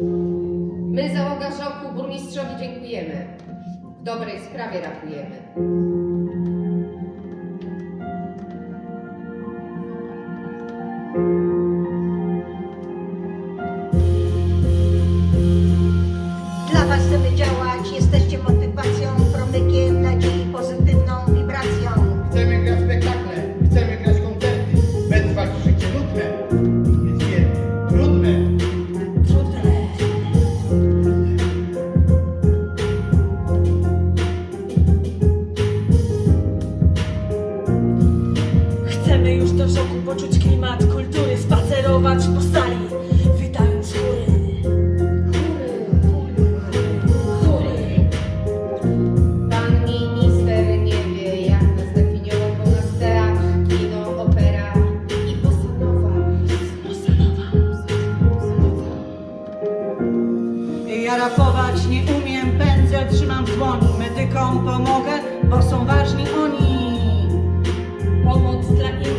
My, załoga Żoku, burmistrzowi dziękujemy. W dobrej sprawie rapujemy. Dla Was chcemy działać, jesteście motywacją, do szoku poczuć klimat kultury, spacerować po sali, witając chóry. Chóry. Pan minister nie wie, jak nas definiował, bo nas teatr, kino, opera i bossa nova. Bossa nova. Bossa nova. Ja rapować nie umiem, pędzel trzymam w dłoni. Medykom pomogę, bo są ważni oni. Pomoc dla innych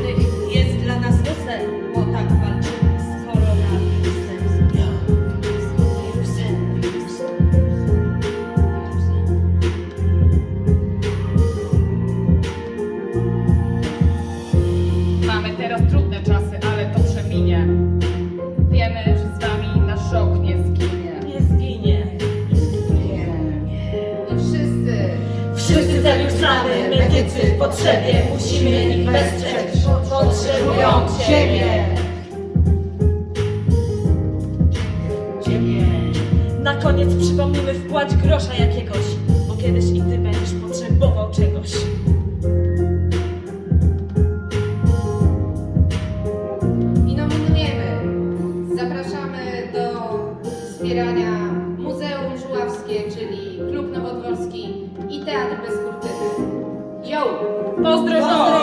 Wszyscy zajutrzamy, medycy w potrzebie, musimy ich wesprzeć, potrzebują Ciebie. Na koniec przypomnimy wpłać grosza jakiegoś, bo kiedyś i Ty będziesz potrzebował czegoś. i nominujemy. Zapraszamy do wspierania Muzeum Żuławskie, czyli Klub Nowodworski Teatr Bez Kurtyny. Yo! Pozdrowienia!